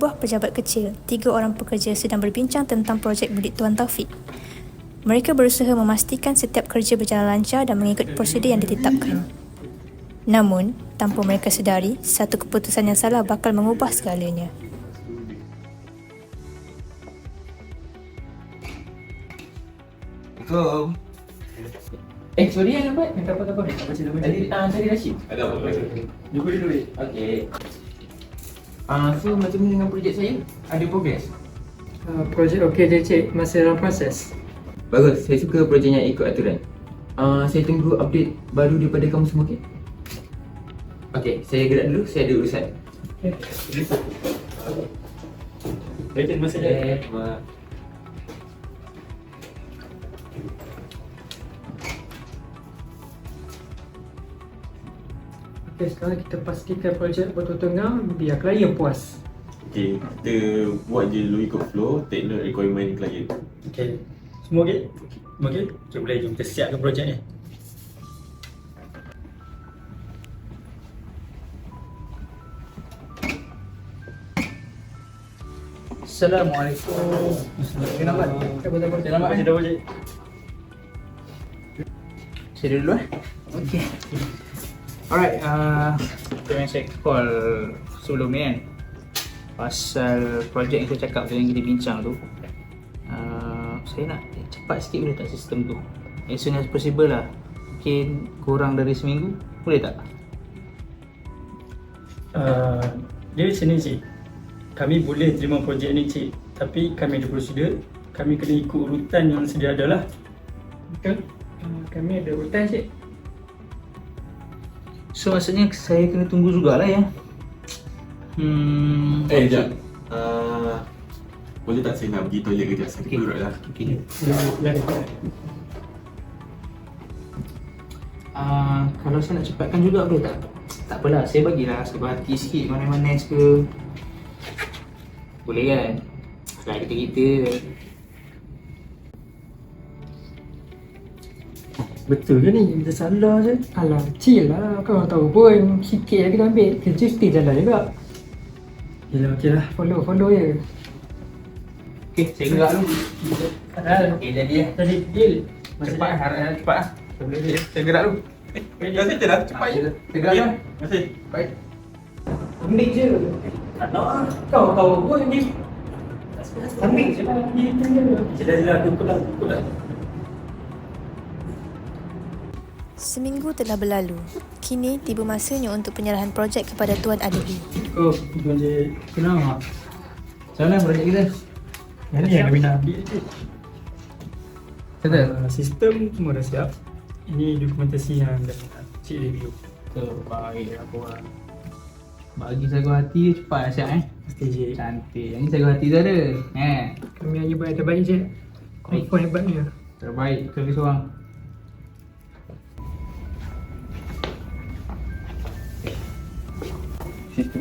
sebuah pejabat kecil, tiga orang pekerja sedang berbincang tentang projek bilik Tuan Taufik. Mereka berusaha memastikan setiap kerja berjalan lancar dan mengikut prosedur yang ditetapkan. Namun, tanpa mereka sedari, satu keputusan yang salah bakal mengubah segalanya. Assalamualaikum. Eh, sorry yang lambat. Yang apa apa Baca nama Tadi ah tadi Rashid. Ada apa? Jumpa dulu. Okey. Ah, so macam ni dengan projek saya? Ada progress? Uh, projek okey je cik, masih dalam proses. Bagus, saya suka projek yang ikut aturan. Ah, saya tunggu update baru daripada kamu semua okey? Okey, saya gerak dulu, saya ada urusan. Baik, terima kasih. Eh, ma- Okey, sekarang kita pastikan projek betul tengah biar klien puas. Okay, kita buat je dulu ikut flow, take note requirement klien. Okey. Semua okey? Semua okey? Okay, boleh jom kita siapkan projek ni. Assalamualaikum. Selamat. Apa-apa. Selamat eh. Dah projek. Saya dulu eh. Okay. Alright, uh, macam yang saya call sebelum ni kan Pasal projek yang saya cakap tu yang kita bincang tu uh, Saya nak cepat sikit boleh tak sistem tu As soon as possible lah Mungkin kurang dari seminggu, boleh tak? Uh, dia macam ni cik. Kami boleh terima projek ni cik. Tapi kami ada prosedur. Kami kena ikut urutan yang sedia ada lah. Betul. Uh, kami ada urutan cik. So maksudnya saya kena tunggu jugalah ya Hmm Eh, sekejap. Uh, boleh tak saya nak pergi toilet kejap? Saya Okay. duduk lah. Okay. Uh, kalau saya nak cepatkan juga boleh tak? Tak apalah, saya bagilah sebab hati sikit mana-mana ke Boleh kan? Selain kita-kita Betul ke ni? Kita salah je. Alah, chill lah. Kau tahu pun sikit lagi kita ambil. Kerja mesti jalan juga. Yelah okey lah. Follow, follow je. Okay, saya gerak dulu Padahal. Okay, jadi ya Tadi, deal. Cepat, harap cepat lah Saya gerak dulu Eh, dah settle lah. Cepat je. Saya gerak dulu Terima kasih. Baik Ambil je. Tak nak lah Kau tahu pun ni. Ambil je Sila sila aku pula. Seminggu telah berlalu. Kini tiba masanya untuk penyerahan projek kepada Tuan Adli. Oh, projek kenal tak? Macam mana projek kita? Yang ni yang kami nak ambil. Settle? Uh, sistem semua dah siap. Ini dokumentasi yang dah nak cik review. Terbaik lah korang Bagi sagu hati cepat lah siap eh Pasti cik. Cantik, yang ni sagu hati tu ada Eh, Kami hanya buat yang terbaik je. Confirm hebatnya. terbaik kerja seorang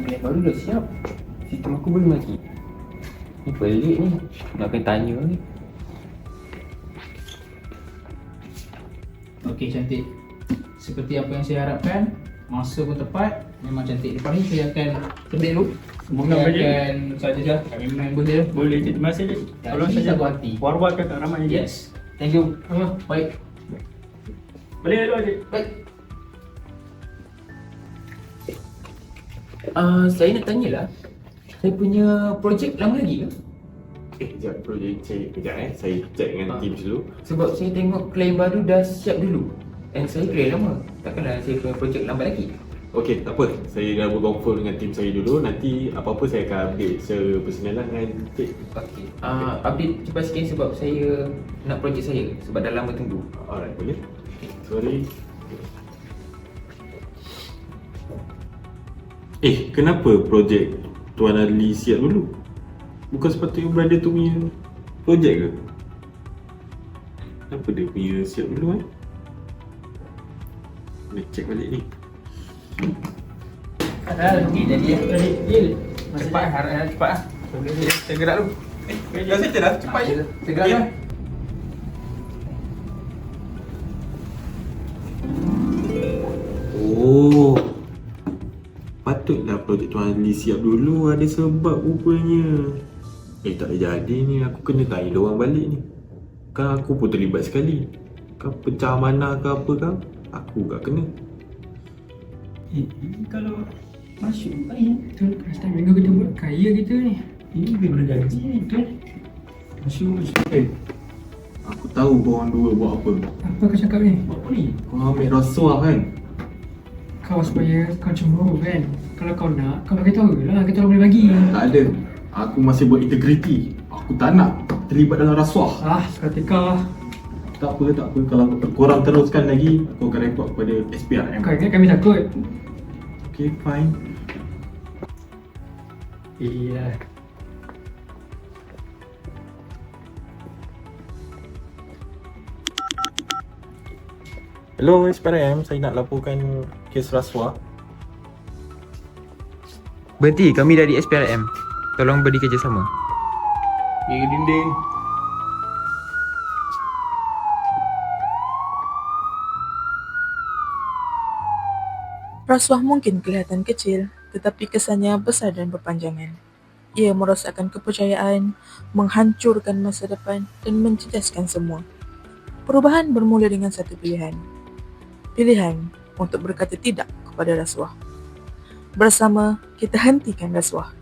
Klien baru dah siap. Sistem aku belum lagi. Ni pelik ni. Nak kena tanya ni. Okey cantik Seperti apa yang saya harapkan Masa pun tepat Memang cantik Lepas ni saya akan Tebik dulu Bukan Saya boleh. akan saja je Kami member dia Boleh cik. Terima kasih Tolong saja. sagu hati. War-war kat ramai. Yes Thank you Oh, Baik Boleh dulu cik. Baik Ah, saya nak tanyalah. Saya punya projek lama lagi ke? Eh, sekejap. Projek cek kejap eh. Saya check dengan Ah. team dulu. Sebab saya tengok klien baru dah siap dulu. And saya klien lama. Takkanlah saya punya projek lambat lagi. Okey, tak apa. Saya dah berkonfirm dengan tim saya dulu. Nanti apa-apa saya akan update secara personal lah dengan cik. Okey. Ah, update cepat sikit sebab saya nak projek saya sebab dah lama tunggu. Alright, boleh? Sorry. Eh, kenapa projek Tuan Ali siap dulu? Bukan sepatutnya brother tu punya projek ke? Kenapa dia punya siap dulu eh? Kena check balik ni. Padahal Okey jadi ya Tadi, deal. Cepat harap cepat lah Saya gerak dulu Eh, dah settle lah. Cepat je. Saya gerak dulu Patutlah projek Tuan Ali siap dulu Ada sebab rupanya Eh tak jadi ni Aku kena tanya orang balik ni Kan aku pun terlibat sekali Kan pecah mana ke apa kan Aku gak kena Eh, ini kalau masuk baik. Betul, last time minggu kita buat kaya kita ni. Ini lebih bergaji ni kan. Masuk masuk. Eh, Aku tahu korang dua buat apa Apa kau cakap ni? buat apa ni? Kau ambil rasuah kan Kau supaya kau cemburu kan? Kalau kau nak, kau bagi tahu lah. Kita orang boleh bagi. Tak ada. Aku masih buat integriti. Aku tak nak terlibat dalam rasuah. Ah, seketika. Tak apa, tak apa. Kalau korang teruskan lagi Aku akan report kepada SPRM kau ingat kami takut. Okay, fine. Iya. Hello SPRM, saya nak laporkan kes rasuah Berhenti, kami dari SPRM. Tolong beri kerjasama. Ya, dinding Rasuah mungkin kelihatan kecil, tetapi kesannya besar dan berpanjangan. Ia merosakkan kepercayaan, menghancurkan masa depan dan mencedaskan semua. Perubahan bermula dengan satu pilihan. Pilihan untuk berkata tidak kepada rasuah. Bersama, kita hentikan rasuah.